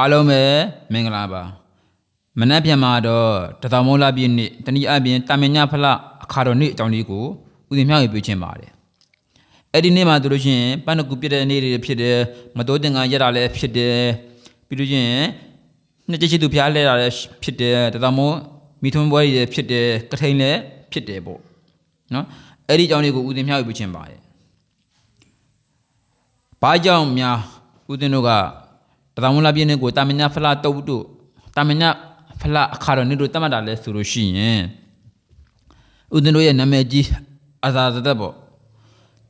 အားလုံးပဲမင်္ဂလာပါမနက်ဖြန်မှာတော့တတော်မိုးလာပြည့်နေ့တနည်းအားဖြင့်တာမင်ညဖလအခါတော်နေ့အကြောင်းလေးကိုဦးဇင်မြောက်ရေးပြချင်းပါတယ်အဲ့ဒီနေ့မှာတို့လို့ရှိရင်ပန်းတကူပြည့်တဲ့နေ့တွေဖြစ်တယ်မတိုးတင်ကရက်တာလည်းဖြစ်တယ်ပြီးလို့ရှိရင်နှစ်ချက်ချစ်သူဖျားလဲတာလည်းဖြစ်တယ်တတော်မိုးမိထွန်းပွဲတွေလည်းဖြစ်တယ်ကထိန်လည်းဖြစ်တယ်ပေါ့နော်အဲ့ဒီအကြောင်းလေးကိုဦးဇင်မြောက်ရေးပြချင်းပါတယ်ဘာကြောင့်များဦးဇင်းတို့က တသံမလာပြင်းနေကိုတာမညာဖလာတုတ်တို့တာမညာဖလာအခါတော်နေတို့တတ်မှတ်တာလဲဆိုလို့ရှိရင်ဦးဇင်းတို့ရဲ့နာမည်ကြီးအာသာသက်ပေါ့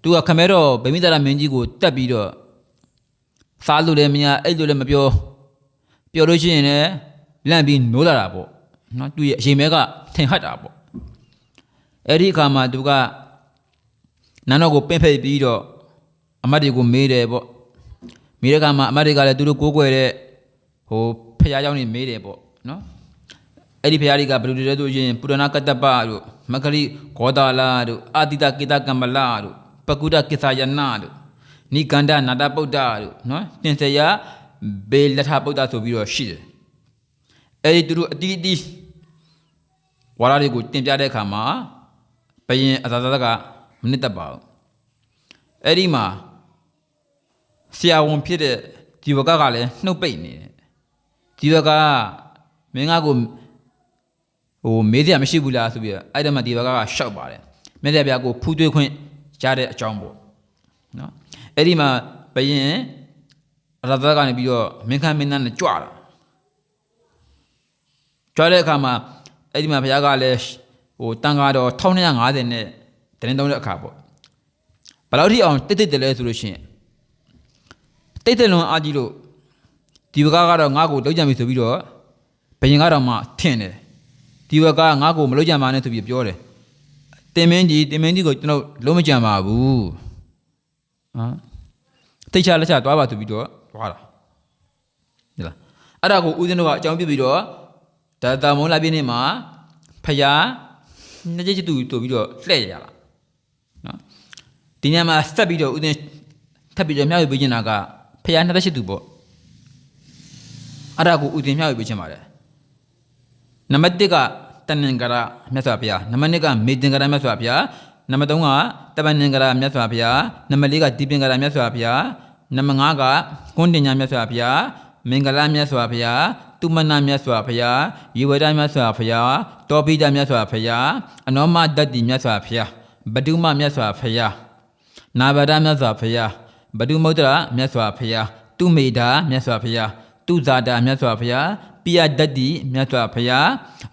သူကခမဲတော်ဗိမိတရမင်းကြီးကိုတက်ပြီးတော့စားလို့လည်းမရအဲ့လိုလည်းမပြောပြောလို့ရှိရင်လည်းလန့်ပြီးနိုးလာတာပေါ့နော်သူရဲ့အရင်မဲကထင်ဟတ်တာပေါ့အဲ့ဒီအခါမှာသူကနန်းတော်ကိုပင့်ဖိတ်ပြီးတော့အမတ်တွေကိုမေးတယ်ပေါ့ မေးတဲ့အခါမှာအမတ်တွေကလည်းသူတို့ကိုးကွယ်တဲ့ဟိုဖရာเจ้าနေမေးတယ်ပေါ့နော်အဲ့ဒီဖရာတွေကဘယ်လိုတွေလဲဆိုရင်ပုရဏကတ္တပတို့မဂရိဂောတာလာတို့အာတိတကိတကမ္မလာတို့ပကုဒကိသယနာတို့နိကန္ဒနာတပုဒ္ဒတို့နော်တင်စရာဘေလထပုဒ္ဒဆိုပြီးတော့ရှိတယ်အဲ့ဒီသူတို့အတီးအတီးဝါရတွေကိုတင်ပြတဲ့အခါမှာဘယင်အသာသကမနစ်သက်ပါဘူး အဲ့ဒီမှာ ဆရာဝန်ဖြစ်တဲ့ဒီဝကကလည်းနှုတ်ပိတ်နေတယ်ဒီဝကကမင်းငါကိုဟိုမေးစရာမရှိဘူးလားဆိုပြီးတော့အဲ့ဒါမှဒီဝကကရှောက်ပါတယ်မြတ်ဗျာကိုဖူးသွေးခွင့်ရတဲ့အကြောင်းပေါ့နော်အဲ့ဒီမှာဘယင်အရသကနေပြီးတော့မင်းခမ်းမင်းသားနဲ့ကြွတာကြွတဲ့အခါမှာအဲ့ဒီမှာဘုရားကလည်းဟိုတန်ဃာတော်1250နဲ့တရင်တုံးတဲ့အခါပေါ့ဘယ်လောက်ထိအောင်တိတ်တိတ်တယ်လဲဆိုလို့ရှိရင် တိတ်တယ်လွန်အားကြီးလို့ဒီဘကကတော့ငါ့ကိုလုံးကြံပြီဆိုပြီးတော့ဘယင်ကတော့မှထင်တယ်ဒီဘကငါ့ကိုမလုံးကြံပါနဲ့ဆိုပြီးပြောတယ်တင်မင်းကြီးတင်မင်းကြီးကိုကျွန်တော်လုံးမကြံပါဘူးဟမ်တိတ်ချလက်ချသွားပါဆိုပြီးတော့သွားတာဒီလားအဲ့ဒါကိုဦးဇင်းတို့ကအကြောင်းပြပြီးတော့ဒါတာမုံလာပြင်းနေမှာဖယားနှစ်ချက်ချစ်သူတို့ပြီးတော့လှည့်ရလာနော်ဒီညမှာဆက်ပြီးတော့ဦးသိန်းထပ်ပြီးတော့မြောက်ရပေးချင်တာက ဖျား28သူပေါ့အဲ့ဒါကိုဦးသိန်းမြောက်ရပေးချင်ပါတယ်နံပါတ်1ကတဏ္ဍင်္ဂရမြတ်စွာဘုရားနံပါတ်2ကမေတင်္ဂရမြတ်စွာဘုရားနံပါတ်3ကတပ္ပနင်္ဂရမြတ်စွာဘုရားနံပါတ်4ကဒီပင်္ဂရမြတ်စွာဘုရားနံပါတ်5ကကွန်းတင်ညာမြတ်စွာဘုရားမင်္ဂလာမြတ်စွာဘုရားတုမနာမြတ်စွာဘုရားယေဝဒမြတ်စွာဘုရားတောပိဒမြတ်စွာဘုရားအနောမတတ္တိမြတ်စွာဘုရားဗဒုမမြတ်စွာဘုရားနာဗဒမြတ်စွာဘုရား ဗဒုမုဒ္ဒရာမြတ်စွာဘုရားတုမေတာမြတ်စွာဘုရားတုဇာတာမြတ်စွာဘုရားပိယဒတ္တိမြတ်စွာဘုရား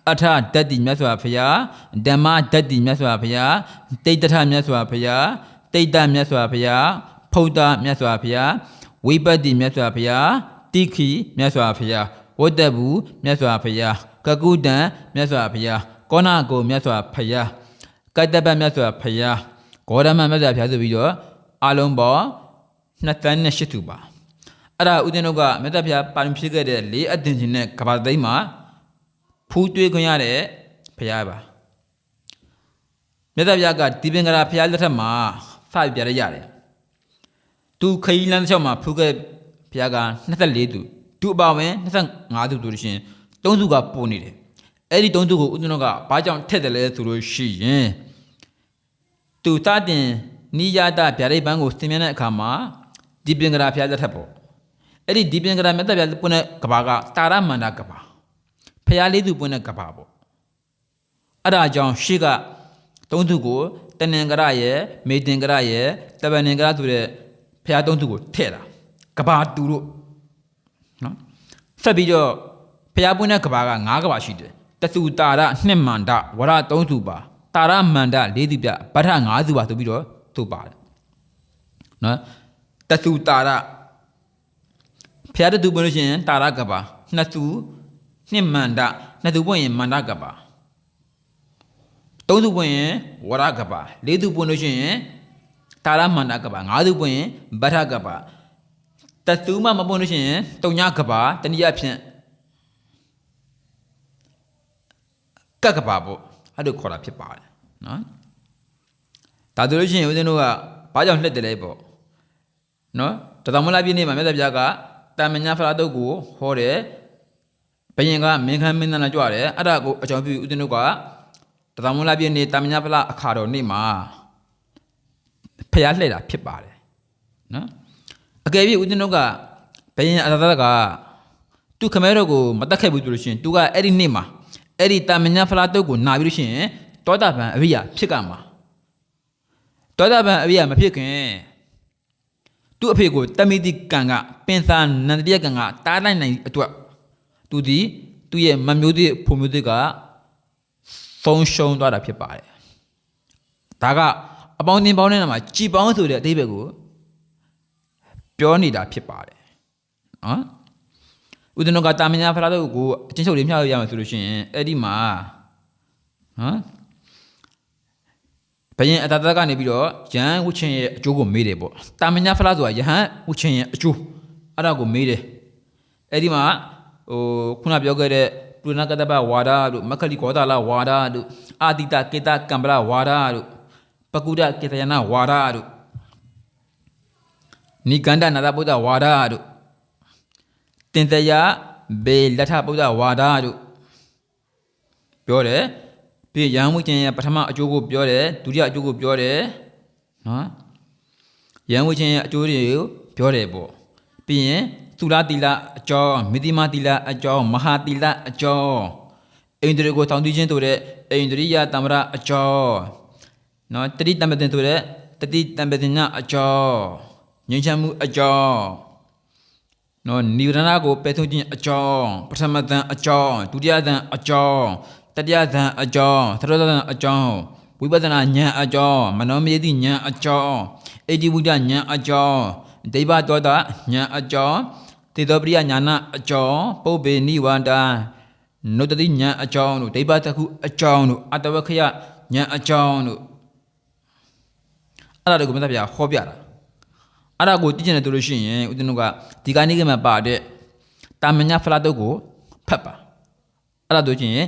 အထဒတ္တိမြတ်စွာဘုရားဓမ္မဒတ္တိမြတ်စွာဘုရားတိတ်တထမြတ်စွာဘုရားတိတ်တမြတ်စွာဘုရားဖုဒ္ဒမြတ်စွာဘုရားဝိပတ္တိမြတ်စွာဘုရားတိခိမြတ်စွာဘုရားဝတ္တဘူးမြတ်စွာဘုရားကကုတံမြတ်စွာဘုရားကောဏကိုမြတ်စွာဘုရားကတ္တပမြတ်စွာဘုရားဂေါရမမြတ်စွာဘုရားဆိုပြီးတော့အလုံးပေါ် 28သူပါအဲ့ဒါဦးဇင်းတို့ကမြတ်စွာဘုရားပါရင်ဖြစ်ခဲ့တဲ့လေးအတင်ချင်းနဲ့ကဘာသိမ်းမှာဖူးတွေးခွင့်ရတဲ့ဘုရားပါမြတ်စွာဘုရားကဒီပင်္ဂရာဘုရားလက်ထက်မှာစပြပြရရတယ်သူခရီးလမ်းတစ်လျှောက်မှာဖူးခဲ့ဘုရားက24သူသူအပါဝင်25သူတို့လို့ရှရင်၃စုကပို့နေတယ်အဲ့ဒီ၃စုကိုဦးဇင်းတို့ကဘာကြောင့်ထည့်တယ်လဲဆိုလို့ရှိရင်သူတတင်နိယတဗျာဒိတ်ပန်းကိုသင်မြင်တဲ့အခါမှာ ဒီပင်္ဂရာဖျားသက်ထက်ပေါ့အဲ့ဒီဒီပင်္ဂရာမြတ်ဗျာပွင့်တဲ့ကဘာကတာရမန္တကဘာဖျားလေးသူပွင့်တဲ့ကဘာပေါ့အဲ့ဒါကြောင့်ရှေ့ကသုံးသူကိုတဏင်္ဂရရဲ့မေတင်္ဂရရဲ့တပဏင်္ဂရဆိုတဲ့ဖျားသုံးသူကိုထည့်တာကဘာတူတို့နော်ဆက်ပြီးတော့ဖျားပွင့်တဲ့ကဘာက၅ကဘာရှိတယ်တသုတာရနှစ်မန္တဝရသုံးစုပါတာရမန္တ၄သူပြဗဋ္ဌ၅စုပါဆိုပြီးတော့သူ့ပါတယ်နော် တသုတာရဖျားတသူပွင့်လို့ရှိရင်တာရကပါနှစ်သူနှစ်မန္တနှစ်သူပွင့်ရင်မန္တကပါသုံးသူပွင့်ရင်ဝရကပါလေးသူပွင့်လို့ရှိရင်တာရမန္တကပါငါးသူပွင့်ရင်ဗဋ္ဌကပါတသူမှမပွင့်လို့ရှိရင်တုံညကပါတနည်းအားဖြင့်ကကပါပေါ့အဲ့လိုခေါ်တာဖြစ်ပါတယ်နော်ဒါဆိုလို့ရှိရင်ဦးဇင်းတို့ကဘာကြောင့်လှည့်တယ်လဲပေါ့ နော်တတော်မလာပြည့်နေ့မှာမြတ်စွာဘုရားကတာမညာဖလားတုတ်ကိုဟောတယ်ဘယင်ကမင်းခမ်းမင်းသားနဲ့ကြွတယ်အဲ့ဒါကိုအကြောင်းပြုဦးဇင်းတို့ကတသမုန်းလာပြည့်နေတာမညာဖလားအခါတော်နေ့မှာဖျားလှည့်တာဖြစ်ပါတယ်နော်အကယ်၍ဦးဇင်းတို့ကဘယင်အသာသကသူခမဲတော်ကိုမတက်ခဲ့ဘူးဆိုလို့ရှိရင်သူကအဲ့ဒီနေ့မှာအဲ့ဒီတာမညာဖလားတုတ်ကိုနာပြီးလို့ရှိရင်တောတာပန်အရိယာဖြစ်ကမှာတောတာပန်အရိယာမဖြစ်ခင် သူ့အဖေကိုတမိတိကံကပင်သာနန္ဒတိကံကတားလိုက်နိုင်အတွက်သူဒီသူ့ရဲ့မမျိုးသေးဖွမျိုးသေးကဆုံးရှုံးသွားတာဖြစ်ပါတယ်။ဒါကအပေါင်းအသင်းပေါင်းတဲ့နေရာမှာကြည်ပေါင်းဆိုတဲ့အသေးပဲကိုပြောနေတာဖြစ်ပါတယ်။နော်။ဥဒနကတာမညာဖလားတို့ကိုအချင်းချုပ်လေးမျှလို့ရမယ်ဆိုလို့ရှိရင်အဲ့ဒီမှာနော် ဘယင်အတတကနေပြီးတော့ယဟန်ဝုချင်းရဲ့အကျိုးကိုမေးတယ်ပေါ့တာမညာဖလားဆိုတာယဟန်ဝုချင်းရဲ့အကျိုးအဲ့ဒါကိုမေးတယ်အဲ့ဒီမှာဟိုခုနပြောခဲ့တဲ့ပုရဏကတ္တပဝါဒတို့မက္ခလီကောတာလဝါဒတို့အာတိတကေတကံပလဝါဒတို့ပကုဒ္ဒကေတယနာဝါဒတို့နိကန္ဒနာသဗုဒ္ဓဝါဒတို့တင်တရာဘေလက်ထဗုဒ္ဓဝါဒတို့ပြောတယ် ပြီးရဟန်းဝိကျင်ရဲ့ပထမအကျိုးကိုပြောတယ်ဒုတိယအကျိုးကိုပြောတယ်နော်ရဟန်းဝိကျင်ရဲ့အကျိုးတွေကိုပြောတယ်ပေါ့ပြီးရင်သုလာတိလအကျော်မိတိမတိလအကျော်မဟာတိလအကျော်အိန္ဒြေကိုတောင်းတခြင်းဆိုတဲ့အိန္ဒြိယတမ္မရအကျော်နော်တတိတမ္ပတင်ဆိုတဲ့တတိတမ္ပတင်ညအကျော်ငြိမ်းချမ်းမှုအကျော်နော်နိဗ္ဗာန်ကိုပယ်ထုတ်ခြင်းအကျော်ပထမသံအကျော်ဒုတိယသံအကျော် တတိယသံအကျော်သရတသံအကျော်ဝိပဿနာဉာဏ်အကျော်မနောမယတိဉာဏ်အကျော်အေဒီဝိဒဉာဏ်အကျော်ဒိဗ္ဗတောတဉာဏ်အကျော်တေတောပရိယညာနာအကျော်ပုပ္ပေနိဝန္တာနုတတိဉာဏ်အကျော်တို့ဒိဗ္ဗတခုအကျော်တို့အတဝခယဉာဏ်အကျော်တို့အဲ့ဒါတွေကိုမသက်ပြဟောပြတာအဲ့ဒါကိုသိချင်တယ်ဆိုလို့ရှိရင်ဦးဇင်းတို့ကဒီကနေ့ကမှပါတဲ့တာမညာဖလာတုတ်ကိုဖတ်ပါအဲ့ဒါတို့ချင်းရင်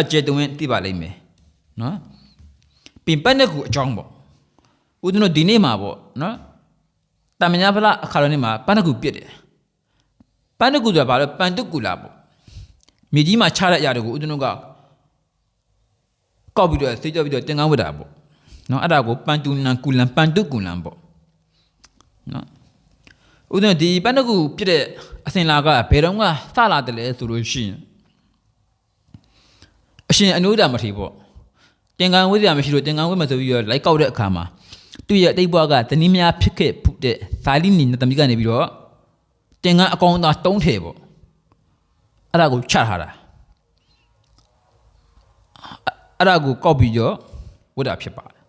အကျယ်တဝင်းသိပါလိမ့်မယ်နော်ပြင်ပတ်တဲ့ကူအကြောင်းပေါ့ဦးဇင်းတို့ဒီနေ့မှာပေါ့နော်တမညာဖလားအခါတော်နေ့မှာပန်းတကူပြစ်တယ်ပန်းတကူဆိုတာဘာလဲပန်တုကူလာပေါ့မြေကြီးမှာချတဲ့အရာတွေကိုဦးဇင်းတို့ကကောက်ပြီးတော့သိကြပြီးတော့တင်ကားဝတ်တာပေါ့နော်အဲ့ဒါကိုပန်တူနန်ကူလန်ပန်တုကူလန်ပေါ့နော်ဦးဇင်းတို့ဒီပန်းတကူပြစ်တဲ့အစင်လာကဘယ်တော့မှစလာတယ်လဲဆိုလို့ရှိရင် အရှင်အနုဒ္ဒမထေပေါ့တင်ကန်းဝိဇ္ဇာမရှိလို့တင်ကန်းဝိမဆိုပြီးတော့လိုက်ကောက်တဲ့အခါမှာသူ့ရဲ့အတိတ်ဘဝကတနည်းများဖြစ်ခဲ့ဖူးတဲ့ဇာလိနီနတ်သမီးကနေပြီးတော့တင်ကန်းအကောင်သားတုံးထည်ပေါ့အဲ့ဒါကိုချထားတာအဲ့ဒါကိုကောက်ပြီးတော့ဝတ်တာဖြစ်ပါတယ်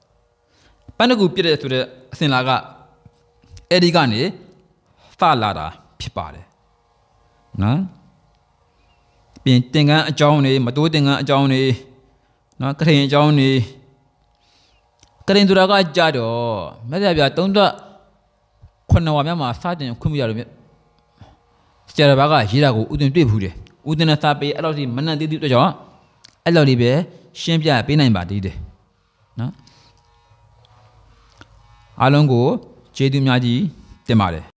ပန်းတကူပြည့်တဲ့ဆိုတဲ့အစင်လာကအဲ့ဒီကနေဖလာတာဖြစ်ပါတယ်နော် ပြင်တင်ကန်းအကြောင်းတွေမတိုးတင်ကန်းအကြောင်းတွေနော်ကရင်အကြောင်းတွေကရင်သူရာကကြတော့မြတ်ဗျာတုံးတော့ခုနဝါမြတ်မှာစတင်ခွင့်ပြုရလို့မြတ်ဆရာတော်ဘာကရေးတာကိုဥတင်တွေ့ဘူးတယ်ဥတင်နဲ့စာပေအဲ့လိုစီမနက်တိတိတော့ကြောင့်အဲ့လိုလေးပဲရှင်းပြပေးနိုင်ပါသေးတယ်နော်အားလုံးကိုကျေးဇူးများကြီးတင်ပါတယ်